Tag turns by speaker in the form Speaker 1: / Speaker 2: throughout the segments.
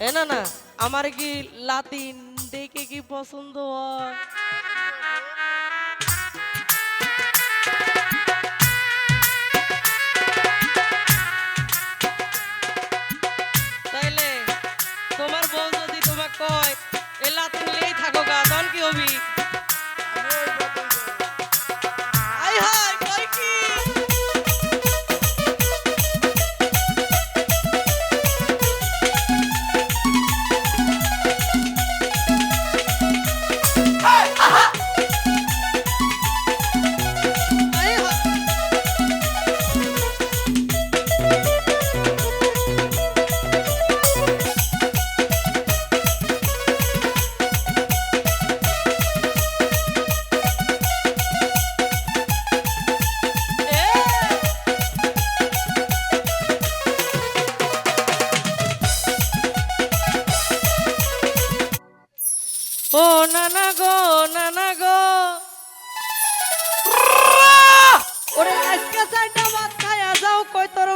Speaker 1: এ না না আমার কি লাতিন দেখে কি পছন্দ হয়?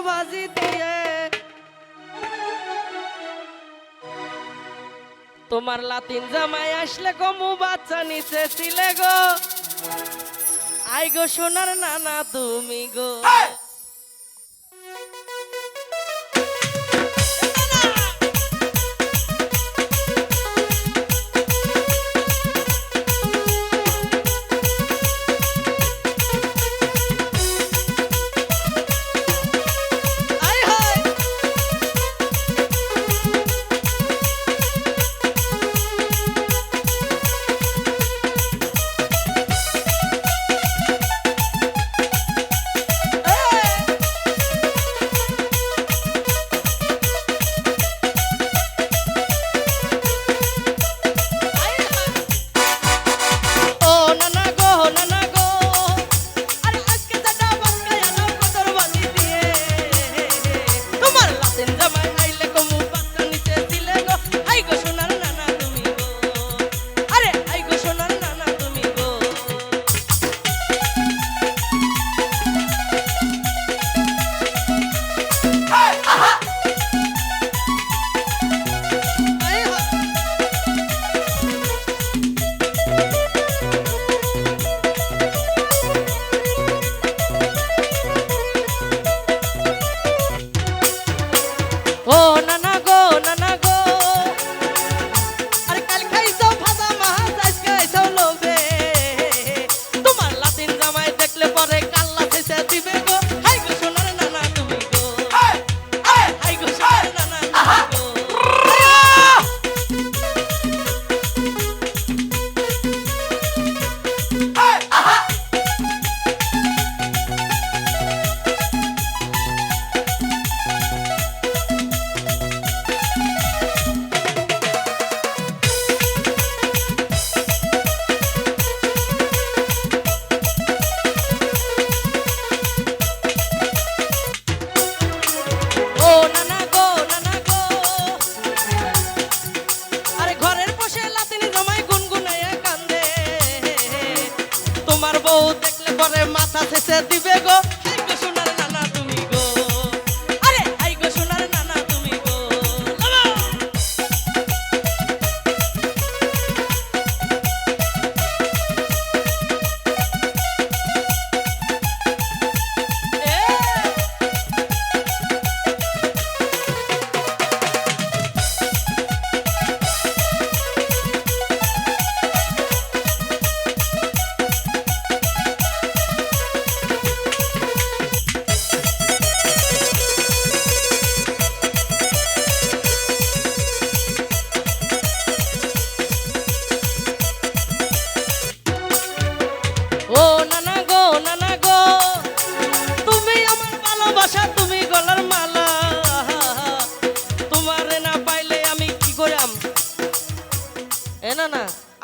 Speaker 1: বাজি দিয়ে। তোমার লাতিন জামাই আসলে গো মু বাচ্চা নিচে ছিলে গো। আই গো সোনার নানা তুমি গো। Oh, না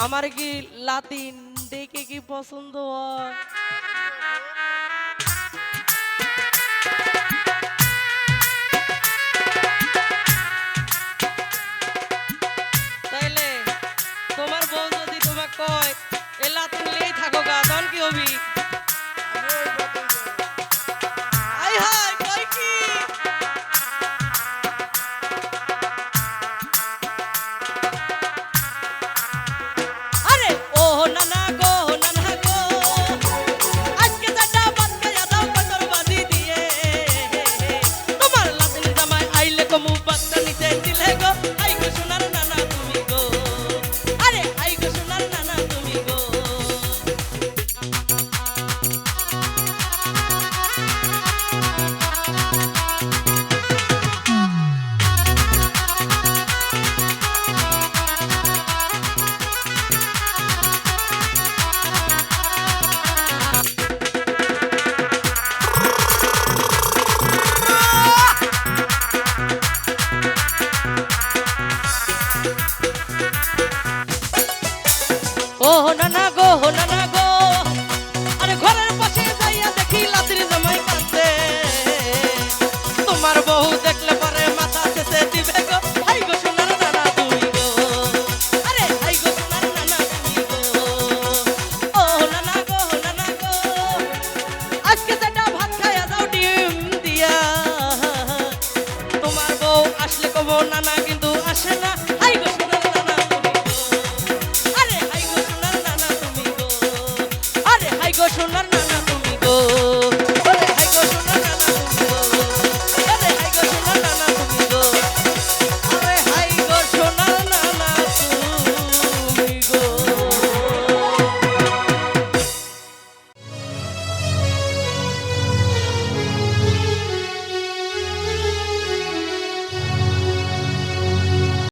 Speaker 1: আমার কি লাতিন দেখে কি পছন্দ হয়?